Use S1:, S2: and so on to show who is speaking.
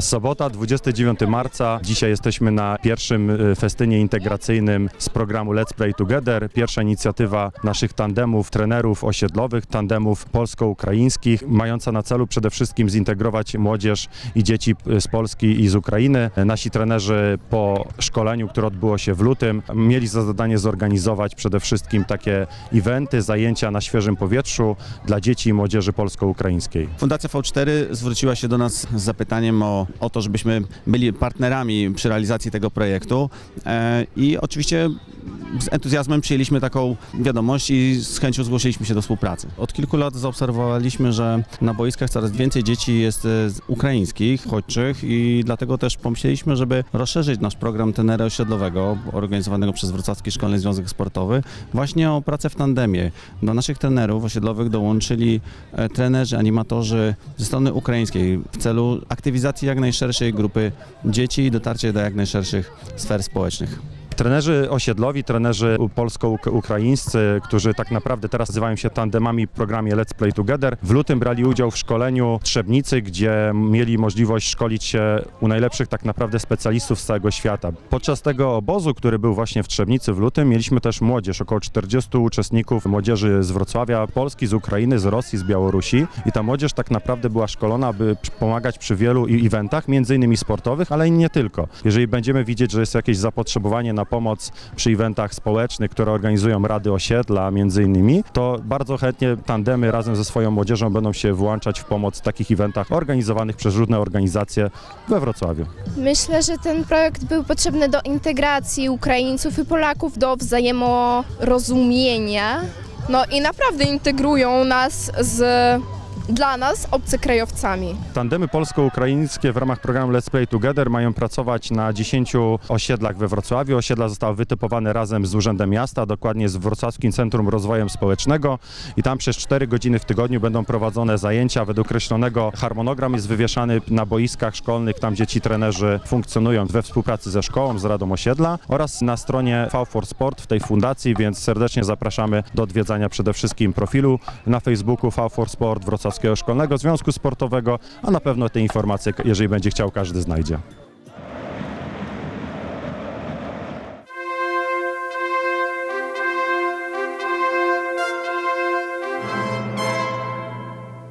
S1: Sobota, 29 marca. Dzisiaj jesteśmy na pierwszym y, festynie integracyjnym z programu Let's Play Together. Pierwsza inicjatywa naszych tandemów, trenerów osiedlowych, tandemów polsko-ukraińskich, mająca na celu przede wszystkim zintegrować młodzież i dzieci y, z Polski i z Ukrainy. Nasi trenerzy po szkoleniu, które odbyło się w lutym, mieli za zadanie zorganizować przede wszystkim takie eventy, zajęcia na świeżym powietrzu dla dzieci i młodzieży polsko-ukraińskiej.
S2: Fundacja V4 zwróciła się do nas z zapytaniem o, o to, żebyśmy byli partnerami przy realizacji tego projektu. E, i oczywiście z entuzjazmem przyjęliśmy taką wiadomość i z chęcią zgłosiliśmy się do współpracy. Od kilku lat zaobserwowaliśmy, że na boiskach coraz więcej dzieci jest e, z ukraińskich, uchodźczych i dlatego też pomyśleliśmy, żeby rozszerzyć nasz program tenera osiedlowego organizowanego przez Wrocławski Szkolny Związek Sportowy właśnie o pracę w tandemie. Do naszych trenerów osiedlowych dołączyli e, trenerzy, animatorzy ze strony ukraińskiej w celu aktywizacji jak najszerszej grupy dzieci i dotarcia do jak najszerszych sfer społecznych.
S1: Trenerzy osiedlowi, trenerzy polsko-ukraińscy, którzy tak naprawdę teraz nazywają się tandemami w programie Let's Play Together, w lutym brali udział w szkoleniu Trzebnicy, gdzie mieli możliwość szkolić się u najlepszych tak naprawdę specjalistów z całego świata. Podczas tego obozu, który był właśnie w Trzebnicy w lutym, mieliśmy też młodzież, około 40 uczestników młodzieży z Wrocławia, Polski, z Ukrainy, z Rosji, z Białorusi i ta młodzież tak naprawdę była szkolona, aby pomagać przy wielu eventach, między innymi sportowych, ale i nie tylko. Jeżeli będziemy widzieć, że jest jakieś zapotrzebowanie na pomoc przy eventach społecznych, które organizują rady osiedla między innymi, to bardzo chętnie tandemy razem ze swoją młodzieżą będą się włączać w pomoc w takich eventach organizowanych przez różne organizacje we Wrocławiu.
S3: Myślę, że ten projekt był potrzebny do integracji Ukraińców i Polaków, do wzajemorozumienia. No i naprawdę integrują nas z dla nas obcokrajowcami.
S1: Tandemy polsko-ukraińskie w ramach programu Let's Play Together mają pracować na 10 osiedlach we Wrocławiu. Osiedla zostały wytypowane razem z Urzędem Miasta, dokładnie z Wrocławskim Centrum Rozwojem Społecznego i tam przez 4 godziny w tygodniu będą prowadzone zajęcia według określonego harmonogram jest wywieszany na boiskach szkolnych, tam gdzie ci trenerzy funkcjonują we współpracy ze szkołą, z Radą Osiedla oraz na stronie V4 Sport w tej fundacji, więc serdecznie zapraszamy do odwiedzania przede wszystkim profilu na Facebooku V4 Sport Wrocławskiego Szkolnego Związku Sportowego, a na pewno te informacje, jeżeli będzie chciał, każdy znajdzie.